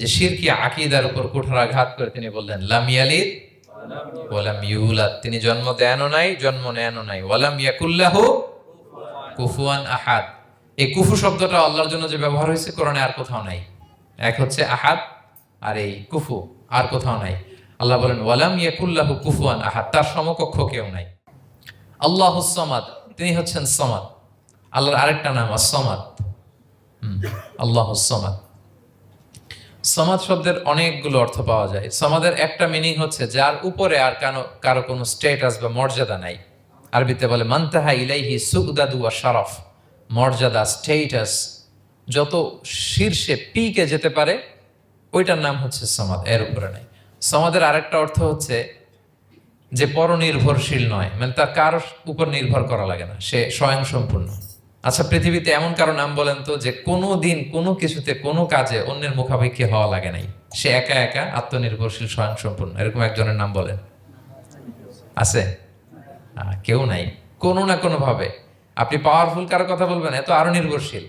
যে শিরকি আকিদার উপর কুঠারাঘাত করে তিনি বললেন, লাম ইয়ালিদ ওয়ালাম ইউলাদ। তিনি জন্ম দেনও নাই, জন্ম নেনও নাই। ওয়ালাম ইয়াকুল্লাহু কুফুয়ান আহাদ। এই কুফু শব্দটা আল্লাহর জন্য যে ব্যবহার হয়েছে, কোরআনে আর কোথাও নাই। এক হচ্ছে আহাদ, আর এই কুফু আর কোথাও নাই। আল্লাহ বলেন ওয়ালাম ইয়াকুল্লাহু কুফুয়ান আহাদ। তার সমকক্ষ কেউ নাই। আল্লাহ সমাদ, তিনি হচ্ছেন সমাদ। আল্লাহর আরেকটা নাম আসমাদ আল্লাহ সমাদ। সমাদ শব্দের অনেকগুলো অর্থ পাওয়া যায়। সমাদের একটা মিনিং হচ্ছে যার উপরে আর কানো কারও কোনো স্টেটাস বা মর্যাদা নাই। আরবিতে বলে, মান্তাহা ইলাইহি সুগদাদু ওয়া শারফ। মর্যাদা স্টেটাস যত শীর্ষে পিকে যেতে পারে, ওইটার নাম হচ্ছে সমাদ এর উপরে নাই। সমাদের আরেকটা অর্থ হচ্ছে যে পরনির্ভরশীল নয় মানে তার কারোর উপর নির্ভর করা লাগে না, সে স্বয়ং সম্পূর্ণ আচ্ছা পৃথিবীতে এমন কারও নাম বলেন তো যে কোনো দিন কোনো কিছুতে কোনো কাজে অন্যের মুখাপেক্ষি হওয়া লাগে নাই। সে একা একা আত্মনির্ভরশীল স্বয়ং সম্পূর্ণ এরকম একজনের নাম বলেন। আছে? কেউ নাই। কোনো না কোনো ভাবে। আপনি পাওয়ারফুল কারও কথা বলবেন এত আরও নির্ভরশীল।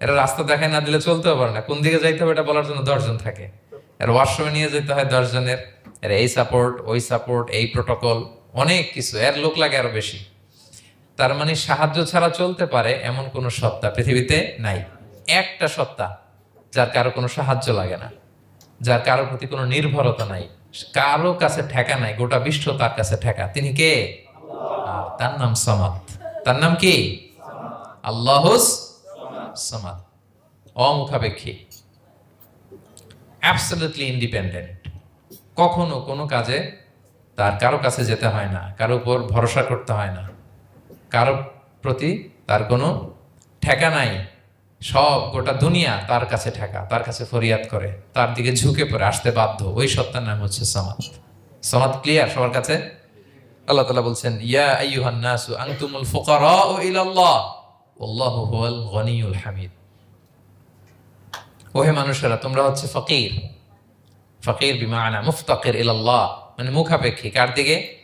এরা রাস্তা দেখায় না দিলে চলতেও পারে না। কোন দিকে যাইতে হবে এটা বলার জন্য দশজন থাকে। এর ওয়াশরুমে নিয়ে যেতে হয় দশজনের এর এই সাপোর্ট ওই সাপোর্ট এই প্রোটোকল অনেক কিছু। এর লোক লাগে আরও বেশি। তার মানে সাহায্য ছাড়া চলতে পারে এমন কোনো সত্তা পৃথিবীতে নাই। একটা সত্তা যার কারও কোনো সাহায্য লাগে না, যার কারও প্রতি কোনো নির্ভরতা নাই, কারও কাছে ঠেকা নাই, গোটা বিশ্ব তার কাছে ঠেকা। তিনি কে? তার নাম সামাদ। তার নাম কি? আল্লাহ সামাদ। অমুখাপেক্ষী। অ্যাবসলিউটলি ইন্ডিপেন্ডেন্ট কখনো কোনো কাজে তার কারও কাছে যেতে হয় না, কারও উপর ভরসা করতে হয় না। কারও প্রতি তার কোনো ঠেকা নাই। সব গোটা দুনিয়া তার কাছে ঠেকা, তার কাছে ফরিয়াদ করে, তার দিকে ঝুঁকে পড়ে, আসতে বাধ্য। ওই সত্তার নাম হচ্ছে সমাদ। সমাদ ক্লিয়ার সবার কাছে? আল্লাহ তালা বলছেন, ইয়া আইয়ুহান নাসু হামিদ। ওহে মানুষেরা, তোমরা হচ্ছে ফকির। ফকির বিমানা, মুফতাকির ইলাল্লাহ। মানে মুখাপেক্ষী। কার দিকে?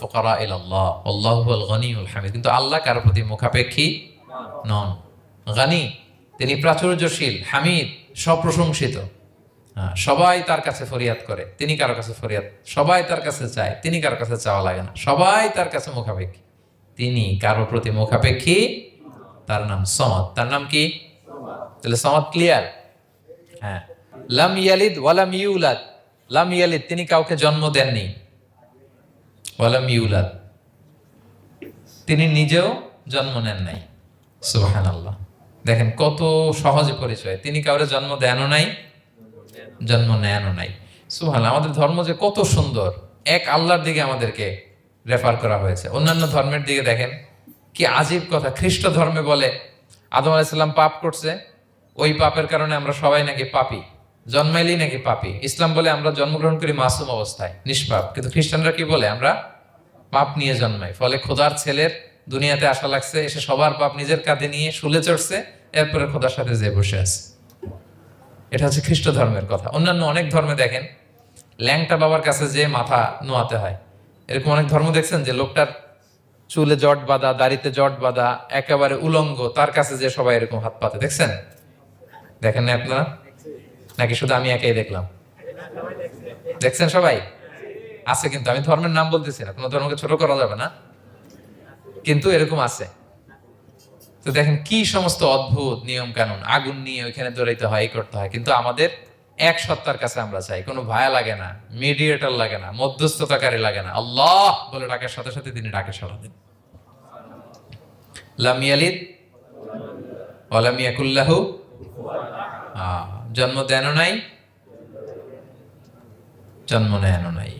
ফকরা ইলাল্লাহ। আল্লাহু হুয়াল গনিয়ুল হামিদ। কিন্তু আল্লাহ কারোর প্রতি মুখাপেক্ষী নন। গানি তিনি প্রাচুর্যশীল হামিদ সপ্রশংসিত। হ্যাঁ, সবাই তার কাছে ফরিয়াদ করে। তিনি কারও কাছে ফরিয়াদ সবাই তার কাছে চায়। তিনি কারও কাছে চাওয়া লাগে না। সবাই তার কাছে মুখাপেক্ষী। তিনি কারও প্রতি মুখাপেক্ষী তার নাম সমাদ। তার নাম কি? তাহলে সমাদ ক্লিয়ার হ্যাঁ। লাম ইয়ালিদ ওয়ালাম ইউলাদ। লাম ইয়ালিদ তিনি কাউকে জন্ম দেননি। ওয়ালাম ইউলাদ। তিনি নিজেও জন্ম নেন নাই। সুবাহান আল্লাহ দেখেন কত সহজে পরিচয়। তিনি কাউরে জন্ম দেনও নাই, জন্ম নেনও নাই। সুহান আমাদের ধর্ম যে কত সুন্দর। এক আল্লাহর দিকে আমাদেরকে রেফার করা হয়েছে। অন্যান্য ধর্মের দিকে দেখেন, কি আজীব কথা। খ্রিস্ট ধর্মে বলে, আদম আলাইসাল্লাম পাপ করছে, ওই পাপের কারণে আমরা সবাই নাকি পাপি। জন্মাইলেই নাকি পাপি? ইসলাম বলে আমরা জন্মগ্রহণ করি মাসুম অবস্থায়, নিষ্পাপ। কিন্তু খ্রিস্টানরা কি বলে? আমরা পাপ নিয়ে জন্মাই। ফলে খোদার ছেলের দুনিয়াতে আসা লাগছে, এসে সবার পাপ নিজের কাঁধে নিয়ে শুলে চড়ছে, এরপরে খোদার সাথে যে বসে আছে। এটা হচ্ছে খ্রিস্ট ধর্মের কথা। অন্যান্য অনেক ধর্মে দেখেন, ল্যাংটা বাবার কাছে যে মাথা নোয়াতে হয়। এরকম অনেক ধর্ম দেখছেন যে লোকটার চুলে জট বাঁধা, দাড়িতে জট বাঁধা, একেবারে উলঙ্গ, তার কাছে যে সবাই এরকম হাত পাতে। দেখছেন? দেখেন না আপনারা? নাকি শুধু আমি একাই দেখলাম? দেখছেন সবাই? আছে কিন্তু আমি ধর্মের নাম বলতেছি না কোনো ধর্মকে ছোট করা যাবে না। কিন্তু এরকম আছে। তো দেখেন কি সমস্ত অদ্ভুত নিয়ম কানুন আগুন নিয়ে ওইখানে দৌড়াইতে হয় করতে হয়। কিন্তু আমাদের এক সত্তার কাছে আমরা চাই কোনো ভায়া লাগে না মিডিয়েটার লাগে না মধ্যস্থতাকারী লাগে না। আল্লাহ বলে ডাকের সাথে সাথে তিনি ডাকে সাড়া দেন। লাম ইয়ালিদ ওয়ালাম ইয়াকুল্লাহু আহ, জন্ম দেন নাই, জন্ম নেন নাই।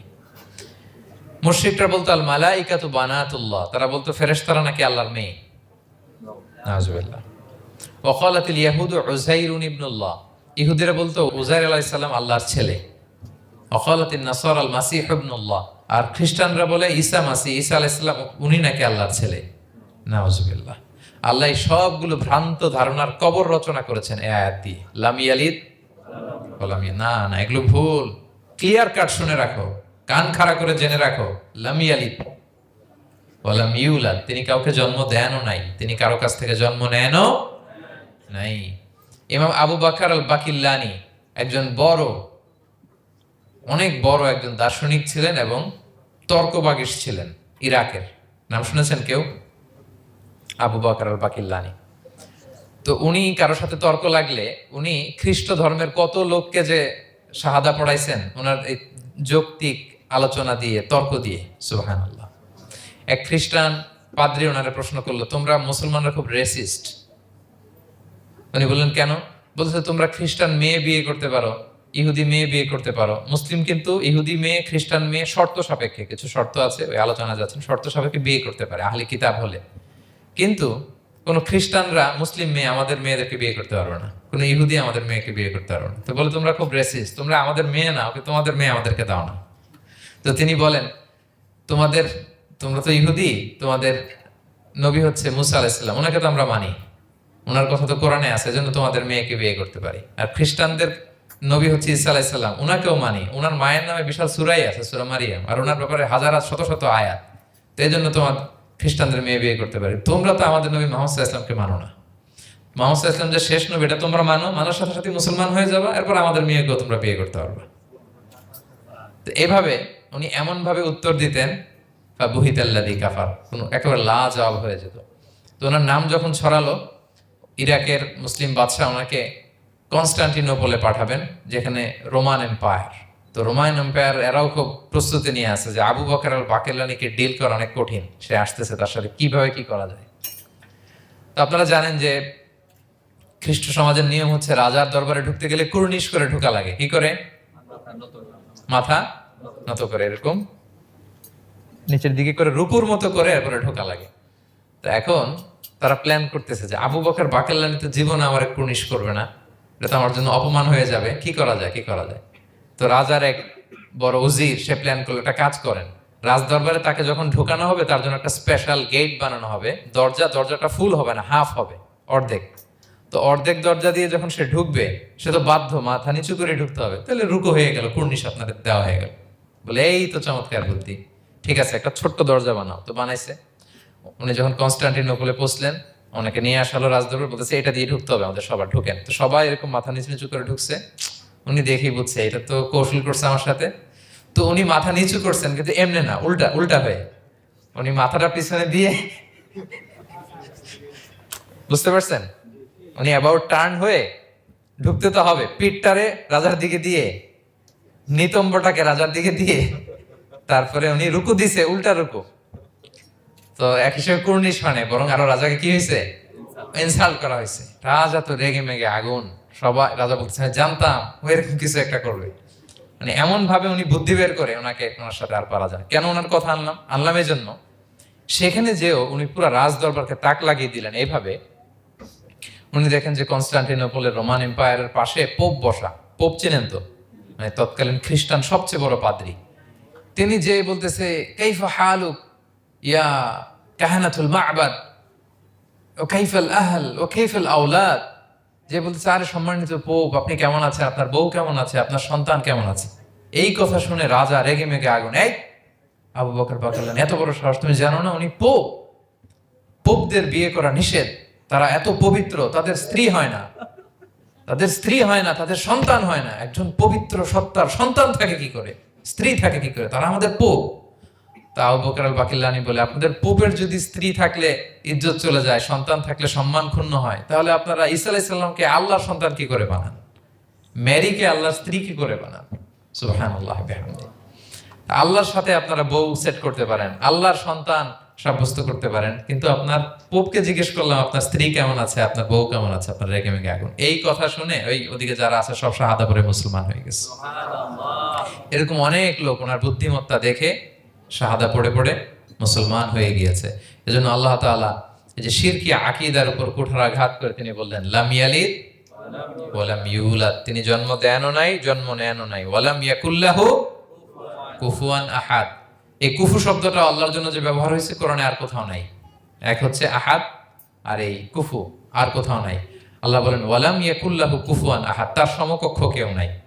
মুশরিকরা বলতো আল মালাইকা মালাইকাতু বানাতুল্লাহ। তারা বলতো, ফেরেশতারা নাকি আল্লাহর মেয়ে? নাজুবিল্লাহ ওকালাত ইয়াহুদ উজাইরুন ইবনুল্লাহ। ইহুদিরা বলতো উজাইর আলাইহিস সালাম আল্লাহর ছেলে। ওকালাত নাসর আল মাসিহ ইবনুল্লাহ। আর খ্রিস্টানরা বলে, ঈসা মাসি ঈসা আলাইহিস সালাম উনি নাকি আল্লাহর ছেলে? নাউজুবিল্লাহ। আল্লাহ সবগুলো ভ্রান্ত ধারণার কবর রচনা করেছেন এ আয়াত দিয়ে লাম ইয়ালিদ? ওয়ালাম ইয়া- না না, এগুলো ভুল। ক্লিয়ার কাট শুনে রাখো। কান খাড়া করে জেনে রাখো। লাম ইয়ালিদ। ওয়ালাম ইউলাদ। তিনি কাউকে জন্ম দেনও নাই। তিনি কারও কাছ থেকে জন্ম নেনও নাই। ইমাম আবু বাকার আল বাকিল্লানি একজন বড়, অনেক বড় একজন দার্শনিক ছিলেন এবং তর্কবাগিস ছিলেন ইরাকের। নাম শুনেছেন কেউ? আবু বাকর আল বাকিল্লানি তো উনি কারোর সাথে তর্ক লাগলে উনি খ্রিস্ট ধর্মের কত লোককে যে শাহাদা পড়াইছেন ওনার এই যৌক্তিক আলোচনা দিয়ে, তর্ক দিয়ে সুহান আল্লাহ এক খ্রিস্টান পাদ্রি ওনারা প্রশ্ন করল, তোমরা মুসলমানরা খুব রেসিস্ট উনি বললেন, কেন? বলছে, তোমরা খ্রিস্টান মেয়ে বিয়ে করতে পারো, ইহুদি মেয়ে বিয়ে করতে পারো। মুসলিম কিন্তু ইহুদি মেয়ে, খ্রিস্টান মেয়ে শর্ত সাপেক্ষে, কিছু শর্ত আছে, ওই আলোচনা যাচ্ছেন শর্ত সাপেক্ষে বিয়ে করতে পারে, আহলি কিতাব হলে। কিন্তু কোনো খ্রিস্টানরা মুসলিম মেয়ে আমাদের মেয়েদেরকে বিয়ে করতে পারবে না। কোনো ইহুদি আমাদের মেয়েকে বিয়ে করতে পারবে না। তো বলে তোমরা খুব রেসিস তোমরা আমাদের মেয়ে না, ওকে তোমাদের মেয়ে আমাদেরকে দাও না। তো তিনি বলেন, তোমাদের, তোমরা তো ইহুদি, তোমাদের নবী হচ্ছে মুসা আলাইসাল্লাম ওনাকে তো আমরা মানি। ওনার কথা তো কোরআনে আছে জন্য তোমাদের মেয়েকে বিয়ে করতে পারি। আর খ্রিস্টানদের নবী হচ্ছে ইসা আলাইসাল্লাম ওনাকেও মানি। ওনার মায়ের নামে বিশাল সুরাই আছে, সুরা মারিয়াম। আর ওনার ব্যাপারে হাজার শত শত আয়াত। তো এই জন্য তোমার খ্রিস্টানদের মেয়ে বিয়ে করতে পারি। তোমরা তো আমাদের নবী মোহাম্মদ ইসলামকে মানো না। মোহাম্মদ ইসলাম যে শেষ নবী, এটা তোমরা মানো? মানার সাথে সাথে মুসলমান হয়ে যাবা, এরপর আমাদের মেয়েকেও তোমরা বিয়ে করতে পারবে। তো এভাবে উনি এমনভাবে উত্তর দিতেন বা বুহিত আল্লাদি কাফার। কোনো একেবারে লা জবাব হয়ে যেত। তো ওনার নাম যখন ছড়ালো, ইরাকের মুসলিম বাদশাহ ওনাকে কনস্টান্টিনোপলে পাঠাবেন, যেখানে রোমান এম্পায়ার। তো রোমান এম্পায়ার এরাও খুব প্রস্তুতি নিয়ে আছে যে আবু বকর আল বাকেলানিকে ডিল করা অনেক কঠিন। সে আসতেছে তার সাথে। কীভাবে কি করা যায়? তো আপনারা জানেন যে খ্রিস্ট সমাজের নিয়ম হচ্ছে রাজার দরবারে ঢুকতে গেলে কুর্নিশ করে ঢোকা লাগে। কি করে? মাথা নত করে, এরকম। নিচের দিকে করে রূপুর মতো করে এরপরে ঢোকা লাগে। তো এখন তারা প্ল্যান করতেছে যে আবু বকর বাকেল্লানি তো জীবন আমার কুর্নিশ করবে না। এটা তো আমার জন্য অপমান হয়ে যাবে। কি করা যায়? কি করা যায়? তো রাজার এক বড় উজির, সে প্ল্যান করল, একটা কাজ করেন। রাজ দরবারে তাকে যখন ঢোকানো হবে, তার জন্য একটা স্পেশাল গেট বানানো হবে। দরজা, দরজাটা ফুল হবে না হাফ হবে, অর্ধেক। তো অর্ধেক দরজা দিয়ে যখন সে ঢুকবে, সে তো বাধ্য, মাথা নিচু করে ঢুকতে হবে। তাহলে রুকো হয়ে গেল, কুর্নিশ আপনাদের দেওয়া হয়ে গেল। বলে, এই তো চমৎকার বুদ্ধি। ঠিক আছে, একটা ছোট্ট দরজা বানাও। তো বানাইছে। উনি যখন কনস্টান্টিনোপলে পৌঁছলেন অনেকে নিয়ে আসালো রাজদরবার, বলতেছে, এটা দিয়ে ঢুকতে হবে, আমাদের সবার ঢুকেন। তো সবাই এরকম মাথা নিচু নিচু করে ঢুকছে। উনি দেখেই বুঝছে, এটা তো কৌশল করছে আমার সাথে। তো উনি মাথা নিচু করছেন, কিন্তু এমনি না, উল্টা উল্টা হয়ে। উনি মাথাটা পিছনে দিয়ে, বুঝতে পারছেন? উনি অ্যাবাউট টার্ন হয়ে ঢুকতে তো হবে, পিঠটারে রাজার দিকে দিয়ে, নিতম্বটাকে রাজার দিকে দিয়ে, তারপরে উনি রুকু দিছে, উল্টা রুকু। তো এক হিসেবে কুর্নিশ মানে বরং আরও রাজাকে কি হয়েছে? ইনসাল্ট করা হয়েছে। রাজা তো রেগে মেগে আগুন। সবাই রাজা বলছে "হ্যাঁ, জানতাম ও এরকম কিছু একটা করবে। মানে এমন ভাবে উনি বুদ্ধি বের করে ওনাকে ওনার সাথে আর পারা যায়। কেন ওনার কথা আনলাম? আনলাম এই জন্য সেখানে যেও উনি পুরো রাজ দরবারকে তাক লাগিয়ে দিলেন এইভাবে। উনি দেখেন যে কনস্টান্টিনোপলের রোমান এম্পায়ারের পাশে পোপ বসা। পোপ চেনেন তো? মানে তৎকালীন খ্রিস্টান সবচেয়ে বড় পাদ্রী। তিনি যে বলতেছে কাইফা হালুক ইয়া কাহানাতুল মা'বাদ? ও কাইফাল আহল? ও কাইফাল আওলাদ? যে বলতেছে আরে সম্মানিত পোপ আপনি কেমন আছেন? আপনার বউ কেমন আছে? আপনার সন্তান কেমন আছে? এই কথা শুনে রাজা রেগে মেগে আগুন। এই, আবু বকর বাকাল্লান এত বড় সাহস, তুমি জানো না, উনি পোপ। পোপদের বিয়ে করা নিষেধ। তারা এত পবিত্র, তাদের স্ত্রী হয় না। তাদের স্ত্রী হয় না, তাদের সন্তান হয় না। একজন পবিত্র সত্তার সন্তান থাকে কি করে? স্ত্রী থাকে কি করে? তারা আমাদের পোপ। তা আবু বকর আল বাকিল্লানি বলে আপনাদের পোপের যদি স্ত্রী থাকলে ইজ্জত চলে যায় সন্তান থাকলে সম্মান ক্ষুণ্ণ হয় তাহলে আপনারা ঈসা আলাইসাল্লামকে আল্লাহর সন্তান কি করে বানান? ম্যারিকে আল্লাহর স্ত্রী কি করে বানান? সুবহানাল্লাহ বিহামদিহি আল্লাহর সাথে আপনারা বউ সেট করতে পারেন আল্লাহর সন্তান সাব্যস্ত করতে পারেন কিন্তু আপনার পোপকে জিজ্ঞেস করলাম আপনার স্ত্রী কেমন আছে? আপনার বউ কেমন আছে? আপনার রেগে মেগে আগুন? এই কথা শুনে ওই ওদিকে যারা আছে সব শাহাদা পরে মুসলমান হয়ে গেছে। এরকম অনেক লোক ওনার বুদ্ধিমত্তা দেখে শাহাদা পড়ে পড়ে মুসলমান হয়ে গিয়েছে। এজন্য আল্লাহ তাআলা এই যে শিরকি আকিদার উপর কুঠারাঘাত করে তিনি বললেন, লাম ইয়ালিদ ওয়ালাম ইউলাদ। তিনি জন্ম দেনও নাই, জন্ম নেনও নাই। ওয়ালাম ইয়াকুল্লাহু কুফুয়ান আহাদ। এই কুফু শব্দটা আল্লাহর জন্য যে ব্যবহার হয়েছে, কোরআনে আর কোথাও নাই। এক হচ্ছে আহাদ, আর এই কুফু আর কোথাও নাই। আল্লাহ বলেন ওয়ালাম ইয়াকুল্লাহু কুফুয়ান আহাদ। তার সমকক্ষ কেউ নাই।